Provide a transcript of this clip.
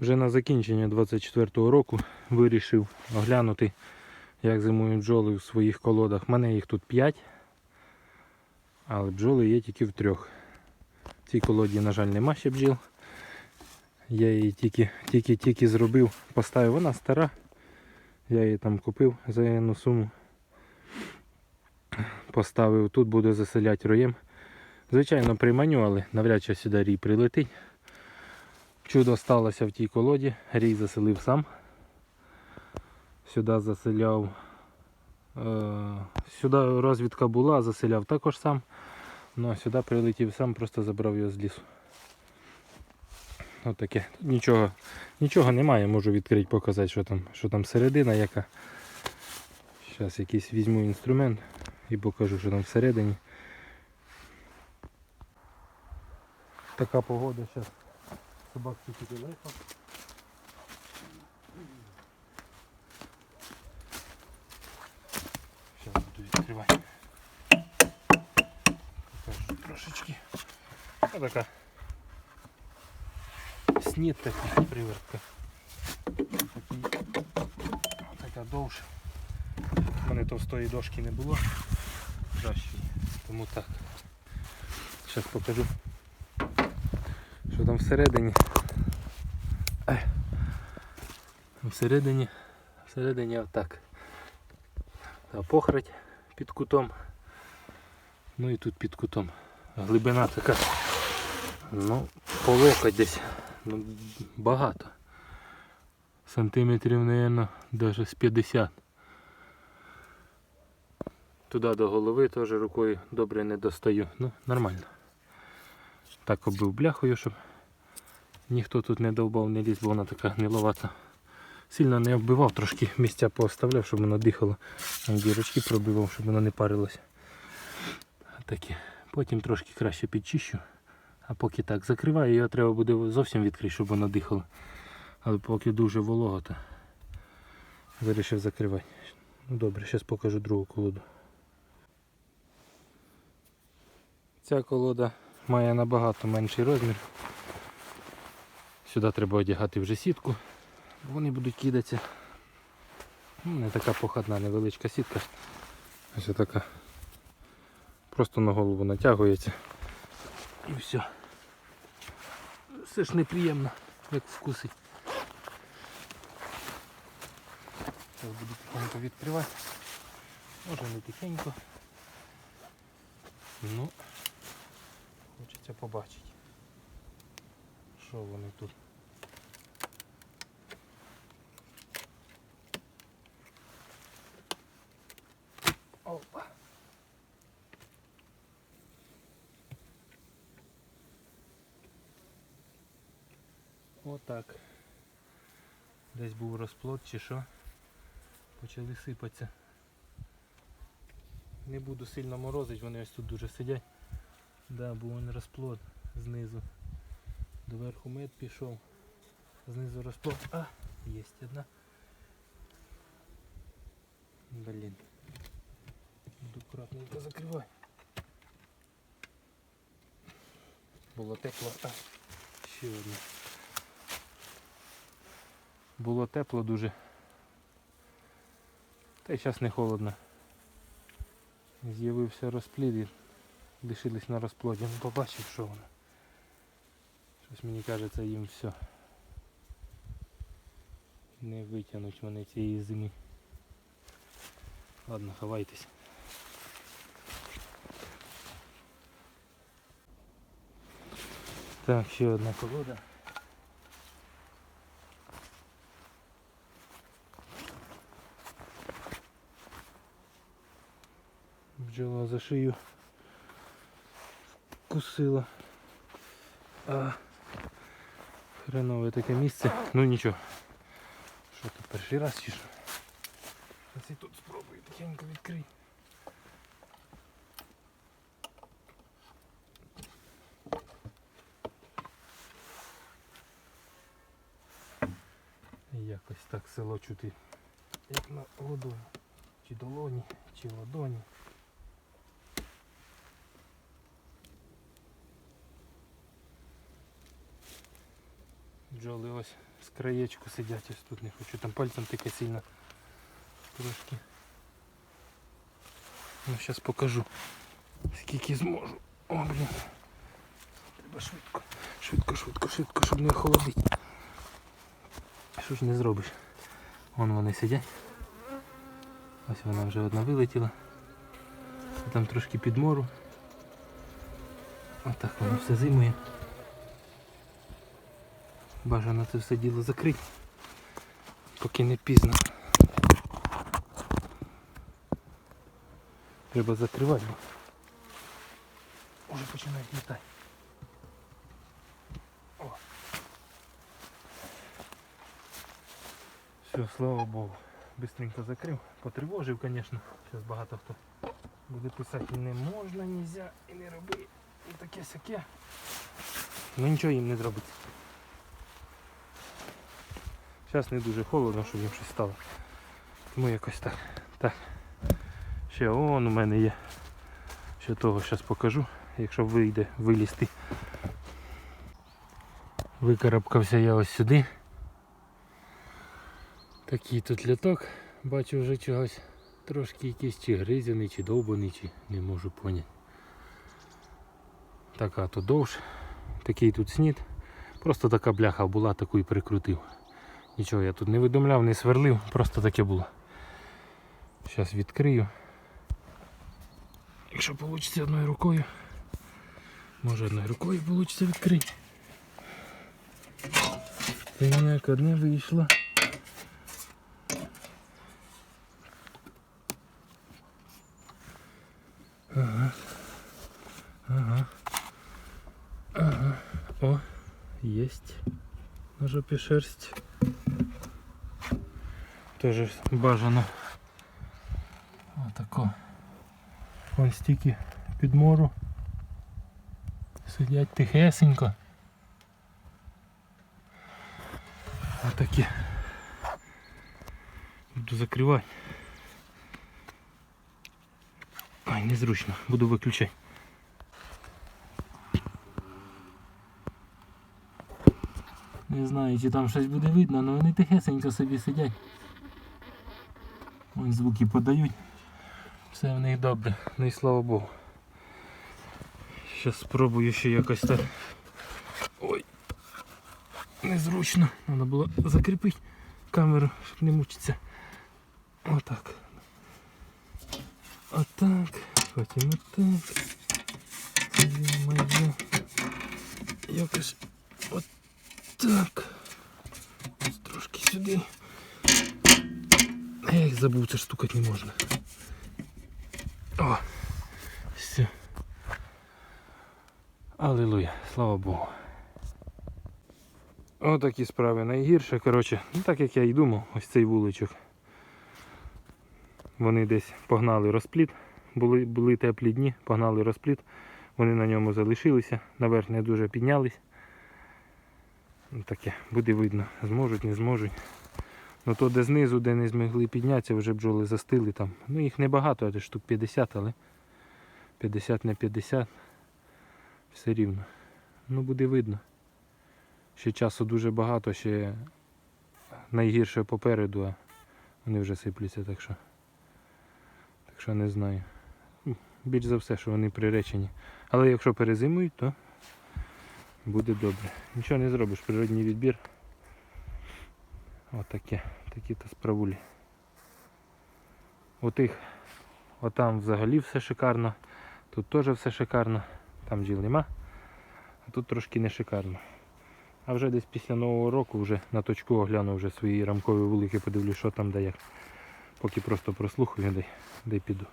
Вже на закінчення 24-го року вирішив оглянути, як зимують бджоли у своїх колодах. У мене їх тут 5, але бджоли є тільки в трьох. В цій колоді, на жаль, нема ще бджіл. Я її тільки, тільки, тільки зробив, поставив. Вона стара. Я її там купив за яну суму. Поставив, тут буду заселяти роєм. Звичайно, приманю, але навряд чи сюди рій прилетить. Чудо сталося в тій колоді, рій заселив сам. Сюди заселяв. Е, сюди розвідка була, заселяв також сам. Ну а сюди прилетів сам, просто забрав його з лісу. Отаке. Тут нічого, нічого немає, можу відкрити, показати, що там, що там середина яка. Зараз якийсь візьму інструмент і покажу, що там всередині. Така погода зараз. Собак тільки далеко. Зараз буду відкривати. Покажу трошечки. Ось така. Снід такий привертка. Такий, така довша. У мене товстої дошки не було. Кращої. Тому так. Зараз покажу. Всередині? Всередині, всередині отак. Та похрать під кутом. Ну і тут під кутом. Глибина така. Ну, по локоть десь. Ну, багато. Сантиметрів, мабуть, навіть з 50. Туди до голови теж рукою добре не достаю. Ну, нормально. Так оббив бляхою, щоб ніхто тут не довбав, не ліз, бо вона така гниловата. Сильно не оббивав, трошки місця пооставляв, щоб воно дихало. Дірочки пробивав, щоб воно не парилося. Такі. Потім трошки краще підчищу. А поки так закриваю, його треба буде зовсім відкрити, щоб воно дихало. Але поки дуже волого, то вирішив закривати. Ну добре, зараз покажу другу колоду. Ця колода має набагато менший розмір. Сюди треба одягати вже сітку. Вони будуть кидатися. Ну, Не така походна, невеличка сітка. Ось така. Просто на голову натягується. І все. Все ж неприємно, як вкусить. Зараз буду тихенько відкривати. Може не тихенько. Ну, хочеться побачити. Що вони тут? Отак. Десь був розплод чи що. Почали сипатися. Не буду сильно морозити, вони ось тут дуже сидять. Да, був він розплод знизу. Доверху мед пішов. Знизу розплод. А, є одна. Блін. Буду акуратненько закривай. Було тепло. А, ще одна. Було тепло дуже. Та й зараз не холодно. З'явився розплід і лишились на розплоді. Ну побачив, що воно. Щось мені кажеться їм все. Не витягнуть вони цієї зими. Ладно, ховайтесь. Так, ще одна колода. Бджола за шию кусила. А хренове таке місце. Ну нічого. Що тут перший раз чи що? Зараз і тут спробую тихенько відкрити. Якось так село чути, як на ладоні. Чи долоні, чи ладоні. Бджоли ось з краєчку сидять, ось тут не хочу. Там пальцем таке сильно трошки. Ну, зараз покажу. Скільки зможу. О, блін. Треба швидко. Швидко, швидко, швидко, щоб не охолодити. Що ж не зробиш? Вон вони сидять. Ось вона вже одна вилетіла. Там трошки підмору. Отак воно все зимує. Бажано це все діло закрити, поки не пізно. Треба закривати, бо вже починають літати. О. Все, слава Богу. Быстренько закрив. Потривожив, звісно. Зараз багато хто буде писати не можна, нельзя і не роби. І таке сяке. Ну нічого їм не зробиться. Зараз не дуже холодно, щоб їм щось стало. Тому якось так. Так. Ще он у мене є. Ще того зараз покажу, якщо вийде вилізти. Викарабкався я ось сюди. Такий тут літок. Бачу вже чогось трошки якийсь чи гризяний, чи довбаний, чи не можу поняти. Така то довж. Такий тут снід. Просто така бляха була, таку і прикрутив. Нічого я тут не видумляв, не сверлив, просто таке було. Зараз відкрию. Якщо вийде одною рукою. Може одною рукою вийде відкрити. Так, одне вийшло. Ага. Ага. Ага. О, есть на жопі шерсть. Тоже бажано. Отако. Вон стільки підмору. Сидять тихесенько. Отакі. Буду закривати. Ай, незручно, буду виключати. Не знаю, чи там щось буде видно, але вони тихесенько собі сидять. Ось звуки подають. Все в них добре, ну і слава Богу. Зараз спробую ще якось так. Ой, незручно. Треба було закріпити камеру, щоб не мучитися. Отак. Отак. Потім отак. Моє. Якось отак. Трошки сюди. Я їх забув, це ж стукати не можна. О, все. Аллилуйя, слава Богу. Отакі справи найгірше. Коротше, ну так як я і думав, ось цей вуличок. Вони десь погнали розпліт, були, були теплі дні, погнали розпліт, вони на ньому залишилися, наверх не дуже піднялись. Ну, Таке, буде видно, зможуть, не зможуть. Ну то де знизу, де не змогли піднятися, вже бджоли застили там. Ну їх небагато, це штук 50, але 50 на 50 все рівно. Ну буде видно. Ще часу дуже багато, ще найгірше попереду, а вони вже сиплються, так що. Так що не знаю. Ну, Більш за все, що вони приречені. Але якщо перезимують, то буде добре. Нічого не зробиш, природній відбір. Отаке, такі то справулі. Отих, отам взагалі все шикарно. Тут теж все шикарно. Там джіл нема. А тут трошки не шикарно. А вже десь після Нового року вже на точку огляну вже свої рамкові вулики, подивлюсь, що там де як. Поки просто прослухаю, де, де піду.